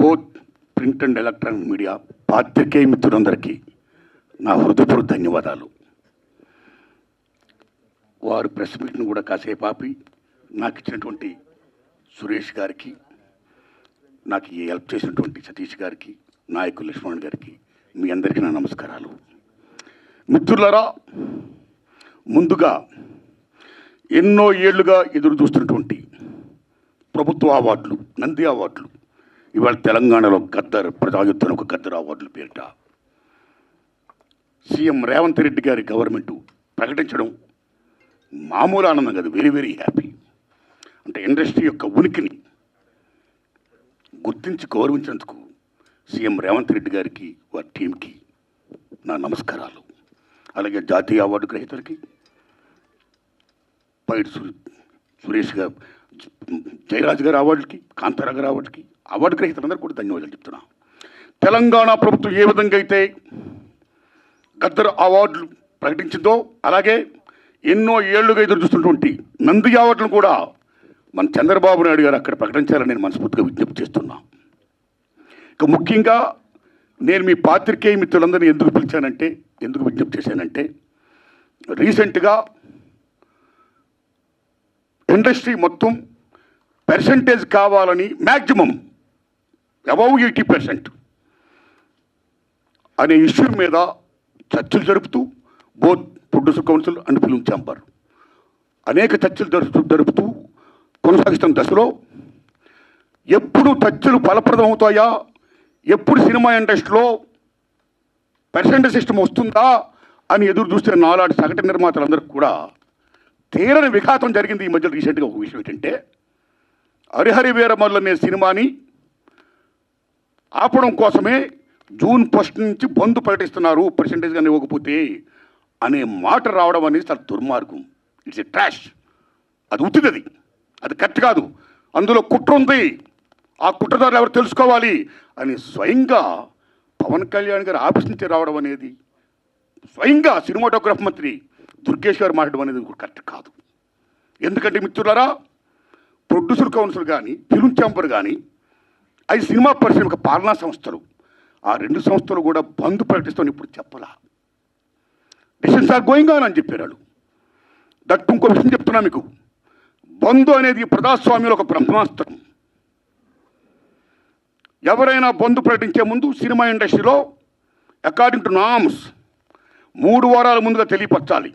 Both print and electronic media పాత్రికేయ మిత్రులందరికీ నా హృదయపూర్వక ధన్యవాదాలు. వారు ప్రెస్ మీట్ను కూడా కాసేపు ఆపి నాకు ఇచ్చినటువంటి సురేష్ గారికి నాకు ఈ హెల్ప్ చేసినటువంటి సతీష్ గారికి నాయకులు లక్ష్మణ్ గారికి మీ అందరికీ నా నమస్కారాలు. మిత్రులరా ముందుగా ఎన్నో ఏళ్ళుగా ఎదురు చూస్తున్నటువంటి ప్రభుత్వ అవార్డులు నంది అవార్డులు ఇవాళ తెలంగాణలో గద్దర్ ప్రజాయుద్ధం ఒక గద్దర్ అవార్డులు పేరిట సీఎం రేవంత్ రెడ్డి గారి గవర్నమెంట్ ప్రకటించడం మామూలు ఆనందం కాదు. వెరీ వెరీ హ్యాపీ అంటే ఇండస్ట్రీ యొక్క ఉనికిని గుర్తించి గౌరవించినందుకు సీఎం రేవంత్ రెడ్డి గారికి వారి టీంకి నా నమస్కారాలు. అలాగే జాతీయ అవార్డు గ్రహీతలకి పైడి సురేష్ గారు జయరాజ్ గారి అవార్డుకి కాంతారా గారి అవార్డుకి అవార్డు గ్రహీతలందరూ కూడా ధన్యవాదాలు చెప్తున్నా. తెలంగాణ ప్రభుత్వం ఏ విధంగా అయితే గద్దర్ అవార్డులు ప్రకటించిందో అలాగే ఎన్నో ఏళ్ళుగా ఎదురు చూస్తున్నటువంటి నంది అవార్డులను కూడా మన చంద్రబాబు నాయుడు గారు అక్కడ ప్రకటించాలని నేను మనస్ఫూర్తిగా విజ్ఞప్తి చేస్తున్నా. ఇక ముఖ్యంగా నేను మీ పాత్రికేయ మిత్రులందరినీ ఎందుకు పిలిచానంటే ఎందుకు విజ్ఞప్తి చేశానంటే రీసెంట్గా ఇండస్ట్రీ మొత్తం పర్సంటేజ్ కావాలని మ్యాక్సిమం అబౌవ్ ఎయిటీ పర్సెంట్. అనే ఇష్యూ మీద చర్చలు జరుపుతూ both producer council and film chamber అనేక చర్చలు జరుపుతూ జరుపుతూ కొనసాగిస్తున్న దశలో ఎప్పుడు చర్చలు ఫలప్రదం అవుతాయా? ఎప్పుడు సినిమా ఇండస్ట్రీలో పర్సెంటేజ్ సిస్టమ్ వస్తుందా? అని ఎదురు చూస్తున్న నాలాంటి సగటు నిర్మాతలందరికీ కూడా తీరని విఘాతం జరిగింది ఈ మధ్య రీసెంట్గా ఒక విషయం ఏంటంటే హరిహరి వీరమల్లు అనే సినిమాని ఆపడం కోసమే జూన్ ఫస్ట్ నుంచి బంద్ ప్రకటిస్తున్నారు పర్సంటేజ్ కానీ ఇవ్వకపోతే అనే మాట రావడం అనేది చాలా దుర్మార్గం. ఇట్స్ ఎ ట్రాష్ అది ఉత్తిదది అది. కరెక్ట్ కాదు. అందులో కుట్ర ఉంది. ఆ కుట్రదారులు ఎవరు తెలుసుకోవాలి? అని స్వయంగా పవన్ కళ్యాణ్ గారు ఆఫీస్ నుంచి రావడం అనేది స్వయంగా సినిమాటోగ్రఫ్ మంత్రి దుర్గేష్ గారు మాట్లాడడం అనేది కరెక్ట్ కాదు. ఎందుకంటే మిత్రులారా ప్రొడ్యూసర్ కౌన్సిల్ కానీ ఫిల్మ్ ఛాంబర్ కానీ అది సినిమా పరిశ్రమ పాలనా సంస్థలు. ఆ రెండు సంస్థలు కూడా బంద్ ప్రకటిస్తాను ఇప్పుడు చెప్పలా. డిసిషన్స్ ఆర్ గోయింగ్ ఆన్ అని చెప్పారు వాళ్ళు. దట్ ఇంకో విషయం చెప్తున్నా మీకు. బంధు అనేది ప్రజాస్వామ్యంలో ఒక బ్రహ్మాస్త్రం. ఎవరైనా బంధు ప్రకటించే ముందు సినిమా ఇండస్ట్రీలో అకార్డింగ్ టు నామ్స్ మూడు వారాల ముందుగా తెలియపరచాలి.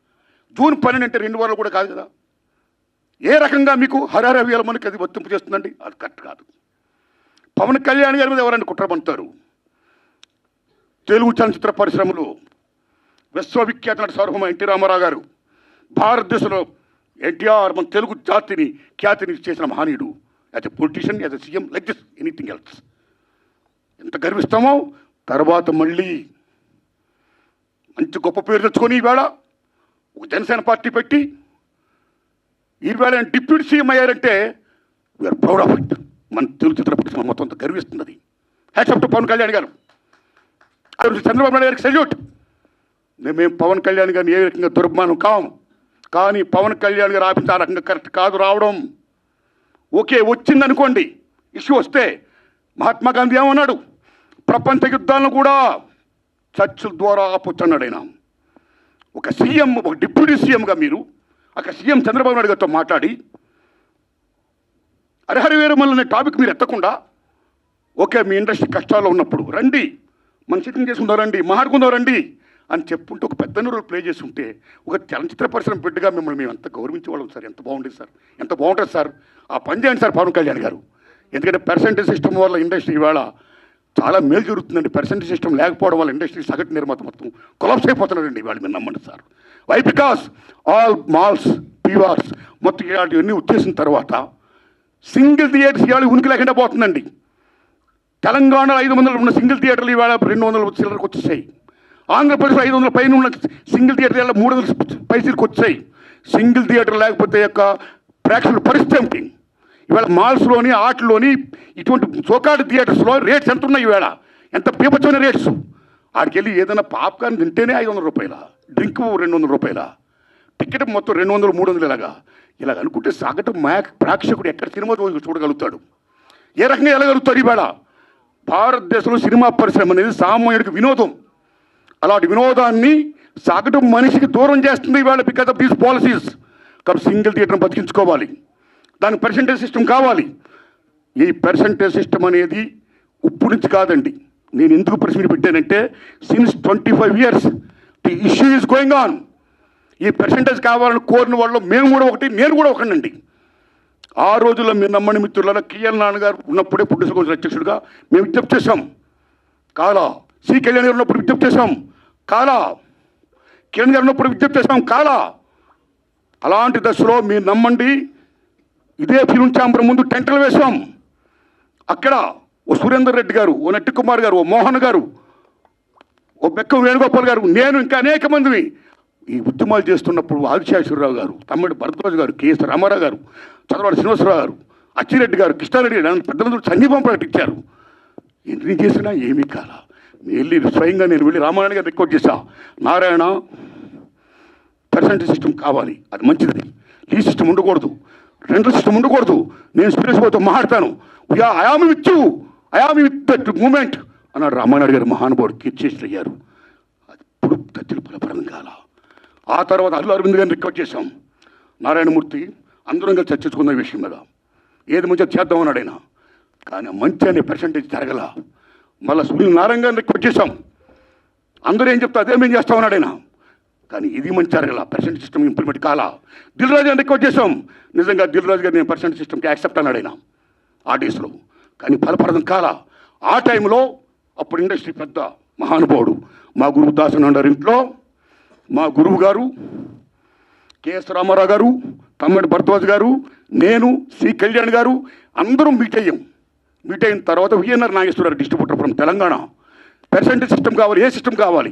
జూన్ పన్నెండు అంటే రెండు వారాలు కూడా కాదు కదా. ఏ రకంగా మీకు హరహర వేల మనకి అది వర్తింపు చేస్తుందండి? అది కరెక్ట్ కాదు. పవన్ కళ్యాణ్ గారి మీద ఎవరైనా కుట్ర పండుతారు తెలుగు చలనచిత్ర పరిశ్రమలో విశ్వవిఖ్యాత నటి సార్వభౌమ ఎన్టీ రామారావు గారు భారతదేశంలో ఎన్టీఆర్ మన తెలుగు జాతిని ఖ్యాతిని చేసిన మహనీయుడు. As a politician as a CM like this anything else. ఎంత గర్విస్తామో? తర్వాత మళ్ళీ మంచి గొప్ప పేరు తెచ్చుకొని ఈవేళ జనసేన పార్టీ పెట్టి ఈవేళ డిప్యూటీ సీఎం అయ్యారంటే వీఆర్ ప్రౌడ్ ఆఫ్ ఇట్ మన తెలుగు చిత్రపటి పరిశ్రమ మొత్తం అంతా గర్విస్తుంది అది టు పవన్ కళ్యాణ్ గారు. చంద్రబాబు నాయుడు గారికి సెల్యూట్ మేము పవన్ కళ్యాణ్ గారిని ఏ రకంగా దుర్మానం కాం. కానీ పవన్ కళ్యాణ్ గారు ఆఫీస్ ఆ రకంగా కరెక్ట్ కాదు రావడం. ఓకే వచ్చిందనుకోండి. ఇష్యూ వస్తే మహాత్మా గాంధీ ఏమన్నాడు? ప్రపంచ యుద్ధాలను కూడా చర్చల ద్వారా ఆపొచ్చన్నాడు ఆయన. ఒక సీఎం ఒక డిప్యూటీ సీఎంగా మీరు ఒక సీఎం చంద్రబాబు నాయుడు గారితో మాట్లాడి హరిహర వీరమల్లు అనే టాపిక్ మీరు ఎత్తకుండా ఓకే మీ ఇండస్ట్రీ కష్టాల్లో ఉన్నప్పుడు రండి మన సిట్టింగ్ చేసుకుందాం రండి మాట్లాడుకుందాం రండి అని చెప్పుంటే ఒక పెద్ద రోల్ ప్లే చేసి ఉంటే ఒక చలనచిత్ర పరిశ్రమ బిడ్డగా మిమ్మల్ని మేము ఎంత గౌరవించేవాళ్ళం సార్? ఎంత బాగుండేది సార్? ఎంత బాగుంటుంది సార్? ఆ పని చేయండి సార్ పవన్ కళ్యాణ్ గారు. ఎందుకంటే పర్సెంటేజ్ సిస్టమ్ వల్ల ఇండస్ట్రీ ఇవాళ చాలా మేలు జరుగుతుందండి. పెర్సెంట్ సిస్టమ్ లేకపోవడం వల్ల ఇండస్ట్రీ సగటు నిర్మాత మొత్తం కొలాప్స్ అయిపోతున్నారండి. వాళ్ళు మీరు నమ్మండి sir. Why because all malls పీవార్స్ మొత్తం ఇలాంటివన్నీ వచ్చేసిన తర్వాత సింగిల్ థియేటర్స్ ఇవాళ ఉనికి లేకుండా పోతుందండి. తెలంగాణలో ఐదు వందలు ఉన్న సింగిల్ థియేటర్లు ఇవాళ రెండు వందల చిల్లరకు వచ్చేసాయి. ఆంధ్రప్రదేశ్లో ఐదు వందల పైన ఉన్న సింగిల్ థియేటర్ ఇవాళ మూడు వందల పైసలకు వచ్చాయి సింగిల్ థియేటర్ లేకపోతే యొక్క ప్రేక్షకుల పరిస్థితి ఏమిటి? ఇవాళ మాల్స్లోని ఆటల్లోని ఇటువంటి చోకాటి థియేటర్స్లో రేట్స్ ఎంత ఉన్నాయి ఇవాళ. ఎంత పీపచ్చమైన రేట్స్ ఆడికి వెళ్ళి ఏదైనా పాప్కార్న్ తింటేనే ఐదు వందల రూపాయల? డ్రింక్ రెండు వందల రూపాయల? టికెట్ మొత్తం రెండు వందలు మూడు వందలు ఇలాగా ఇలాగ అనుకుంటే సగటు మ్యాక్ ప్రేక్షకుడు ఎక్కడ సినిమా చూడగలుగుతాడు. ఏ రకంగా వెళ్ళగలుగుతాడు ఇవాళ? భారతదేశంలో సినిమా పరిశ్రమ అనేది సామాన్యుడికి వినోదం. అలాంటి వినోదాన్ని సగటు మనిషికి దూరం చేస్తుంది ఇవాళ బికాస్ ఆఫ్ దీస్ పాలసీస్ కాబట్టి సింగిల్ థియేటర్ని బతికించుకోవాలి. దానికి పర్సంటేజ్ సిస్టమ్ కావాలి. ఈ పర్సంటేజ్ సిస్టమ్ అనేది ఇప్పుడు నుంచి కాదండి. నేను ఎందుకు ప్రశ్న పెట్టానంటే since twenty five years the issue is going on ఈ పర్సంటేజ్ కావాలని కోరిన వాళ్ళు మేము కూడా ఒకటి నేను కూడా ఒకనండి ఆ రోజుల్లో మీరు నమ్మని మిత్రులలో కిఎల్ నాన్నగారు ఉన్నప్పుడే పుట్టిన కౌన్సిల్ అధ్యక్షుడిగా మేము విజ్ఞప్తి చేశాం. కాలా సి కళ్యాణ్ గారు ఉన్నప్పుడు విజ్ఞప్తి చేశాం. కాలా కిరణ్ గారు ఉన్నప్పుడు విజ్ఞప్తి చేశాం. కాలా అలాంటి దశలో మీరు నమ్మండి ఇదే ఫిలిం ఛాంబర్ ముందు టెంటలు వేశాం. అక్కడ ఓ సురేందర్ రెడ్డి గారు ఓ నట్టి కుమార్ గారు ఓ మోహన్ గారు ఓ బెక్కం వేణుగోపాల్ గారు నేను ఇంకా అనేక మందిని ఈ ఉద్యమాలు చేస్తున్నప్పుడు ఆదిశేశ్వరరావు గారు తమ్ముడు భరద్వాజ్ గారు కేఎస్ రామారావు గారు చంద్రబాబు శ్రీనివాసరావు గారు అచ్చిరెడ్డి గారు కృష్ణారెడ్డి గారు నన్ను పెద్ద మంది సంఘీపం ప్రకటించారు. ఎన్ని చేసినా ఏమీ కాల. వెళ్ళి స్వయంగా నేను వెళ్ళి రామారాయణ గారు రికార్డ్ చేశా. నారాయణ పర్సంటేజ్ సిస్టమ్ కావాలి అది మంచిది. ఈ సిస్టమ్ ఉండకూడదు. రెండు సిస్టమ్ ఉండకూడదు. నేను స్పీరియస్ పోతే మాట్లాడతాను I am with you I am with that moment అన్నాడు రామానాయుడు గారు మహానుభావుడు కీర్చేసి అయ్యారు. అది ఇప్పుడు తత్తులు ఫలప్రదం కాల ఆ తర్వాత అల్లు అరవింద్ గారిని రికార్డ్ చేశాం. నారాయణమూర్తి అందరం కలిసి చర్చించుకున్న విషయం మీద. ఏది మంచిగా చేద్దాం అన్నాడు ఆయన. కానీ మంచి అనే పర్సంటేజ్ జరగల. మళ్ళీ సూర్యనారాయణ గారిని రికార్డ్ చేశాం. అందరూ ఏం చెప్తా అదే మేము చేస్తామన్నాడు ఆయన. కానీ ఇది మంచి జరగల పర్సెంట్ సిస్టమ్ ఇంప్లిమెంట్ కాలా? దిల్ రాజు అని రిక్వెస్ట్ చేసాం నిజంగా దిల్ రాజు గారు నేను పర్సెంట్ సిస్టమ్కి యాక్సెప్ట్ అన్నాడు ఆయన. ఆ డేస్లో కానీ ఫలప్రదం కాలా? ఆ టైంలో అప్పుడు ఇండస్ట్రీ పెద్ద మహానుభావుడు మా గురువు దాసన్ అన్నారు ఇంట్లో. మా గురువు గారు కెఎస్ రామారావు గారు తమ్మడి భరద్వాజ్ గారు నేను సి కళ్యాణ్ గారు అందరం మీట్ అయ్యాం. మీట్ అయిన తర్వాత VNR Nageswara Rao distributor from Telangana. Percentage system కావాలి ఏ సిస్టమ్ కావాలి?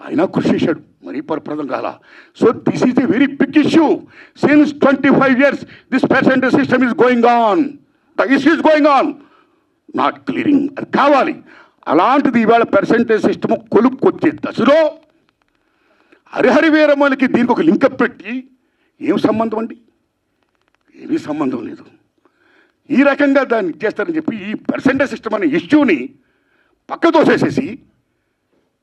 అయినా కృషి చేశాడు. మరీ పరప్రదం కాల. So this is a very big issue since twenty five years this percentage system is going on the issue is going on not clearing అది కావాలి. అలాంటిది ఇవాళ పర్సెంటేజ్ సిస్టమ్ కొలుక్కొచ్చే దశలో హరిహరి వీరమ్మలకి దీనికి ఒక లింకప్ పెట్టి ఏం సంబంధం అండి? ఏమీ సంబంధం లేదు. ఈ రకంగా దాన్ని చేస్తారని చెప్పి ఈ పర్సెంటేజ్ సిస్టమ్ అనే ఇష్యూని పక్క తోసేసేసి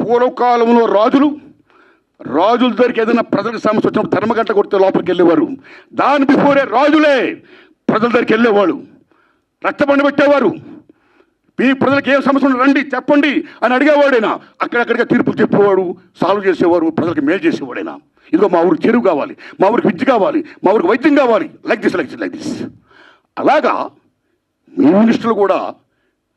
పూర్వకాలంలో రాజులు రాజుల దగ్గరికి ఏదైనా ప్రజలకు సమస్య వచ్చినప్పుడు ధర్మగంట కొడితే లోపలికి వెళ్ళేవారు. దాని బిఫోరే రాజులే ప్రజల దగ్గరికి వెళ్ళేవాడు రక్తబండి పెట్టేవారు. మీ ప్రజలకు ఏం సమస్య రండి చెప్పండి అని అడిగేవాడైనా అక్కడక్కడిగా తీర్పులు చెప్పేవాడు సాల్వ్ చేసేవారు ప్రజలకు మేలు చేసేవాడైనా. ఇదిగో మా ఊరికి చెరువు కావాలి మా ఊరికి విద్య కావాలి మా ఊరికి వైద్యం కావాలి. Like this like this like this అలాగా మీ మినిస్టర్లు కూడా